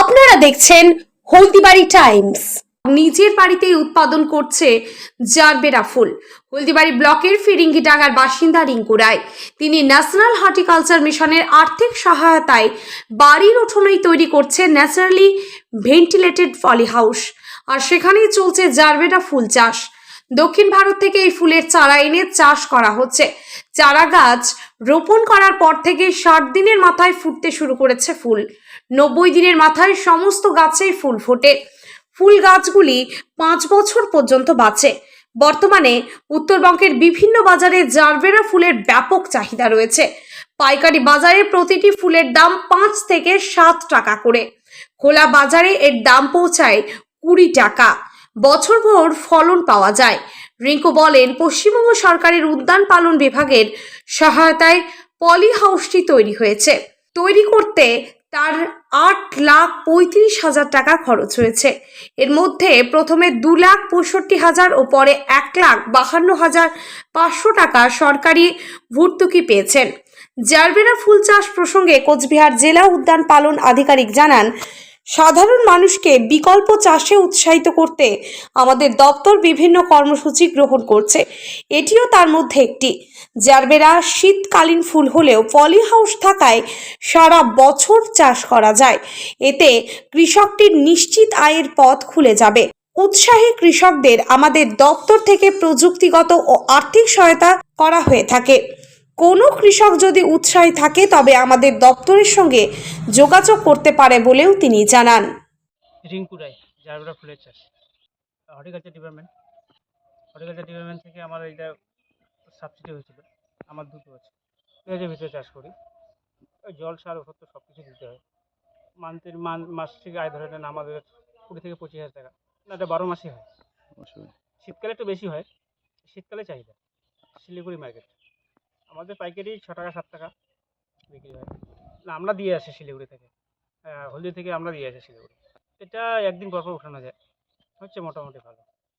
আপনারা দেখছেন হলদিবাড়ি টাইমস। নিজের বাড়িতেই উৎপাদন করছে জারবেরা ফুল। হলদিবাড়ি ব্লকের ফিরিঙ্গি ফিরিঙ্গিডাঙ্গার বাসিন্দা রিঙ্কু রায়। তিনি ন্যাশনাল হর্টিকালচার মিশনের আর্থিক সহায়তায় বাড়ির উঠোনেই তৈরি করছে ন্যাচারালি ভেন্টিলেটেড ফলি হাউস। আর সেখানেই চলছে জারবেরা ফুল চাষ। দক্ষিণ ভারত থেকে এই ফুলের চারা এনে চাষ করা হচ্ছে। চারা গাছ রোপণ করার পর থেকে ষাট দিনের মাথায় ফুটতে শুরু করেছে ফুল। নব্বই দিনের মাথায় সমস্ত গাছেই ফুল ফোটে। ফুল গাছগুলি পাঁচ বছর পর্যন্ত বাঁচে। বর্তমানে উত্তরবঙ্গের বিভিন্ন বাজারে জারবেরা ফুলের ব্যাপক চাহিদা রয়েছে। পাইকারি বাজারে প্রতিটি ফুলের দাম পাঁচ থেকে সাত টাকা করে। খোলা বাজারে এর দাম পৌঁছায় কুড়ি টাকা। বছরভর ফলন পাওয়া যায়। রিঙ্কু বলেন, পশ্চিমবঙ্গ সরকারের উদ্যান পালন বিভাগের সহায়তায় পলি হাউসটি তৈরি হয়েছে। তৈরি করতে তার আট লাখ পঁয়ত্রিশ হাজার টাকা খরচ হয়েছে। এর মধ্যে প্রথমে দু লাখ পঁয়ষট্টি হাজার ও পরে এক লাখ বাহান্ন হাজার পাঁচশো টাকা সরকারি ভর্তুকি পেয়েছেন। জারবেরা ফুল চাষ প্রসঙ্গে কোচবিহার জেলা উদ্যান পালন আধিকারিক জানান সাধারণ মানুষকে বিকল্প চাষে উৎসাহিত করতে আমাদের দপ্তর বিভিন্ন কর্মসূচি গ্রহণ করছে। এটিও তার মধ্যে একটি। জারবেরা শীতকালীন ফুল হলেও পলি হাউস থাকায় সারা বছর চাষ করা যায়। এতে কৃষকটির নিশ্চিত আয়ের পথ খুলে যাবে। উৎসাহী কৃষকদের আমাদের দপ্তর থেকে প্রযুক্তিগত ও আর্থিক সহায়তা করা হয়ে থাকে। কোনো কৃষক যদি উৎসাহী থাকে তবে আমাদের দপ্তরের সঙ্গে যোগাযোগ করতে পারে বলেও তিনি জানান। রিঙ্কু রায় জারবেরা ফুলের চাষ। Horticulture department. হর্টিকালচার ডিপার্টমেন্ট থেকে আমার এইটা সাবসিডি হয়েছিল। আমার দুটো আছে। পেঁয়াজের ভিতরে চাষ করি। ওই জল সার ওষুধ সব কিছু দিতে হয়। মান্থের মান মাস থেকে আয় ধরে নেন আমাদের কুড়ি থেকে পঁচিশ হাজার টাকা। না এটা বারো মাসই হয়। শীতকালে একটু বেশি হয়। শীতকালে চাহিদা। শিলিগুড়ি মার্কেট আমাদের পাইকারি ছ টাকা সাত টাকা বিক্রি হয়। না, আমরা দিয়ে আসি শিলিগুড়ি থেকে। হলদি থেকে আমরা দিয়ে আসি শিলিগুড়ি। এটা একদিন পর উঠানো যায়। হচ্ছে মোটামুটি ভালো।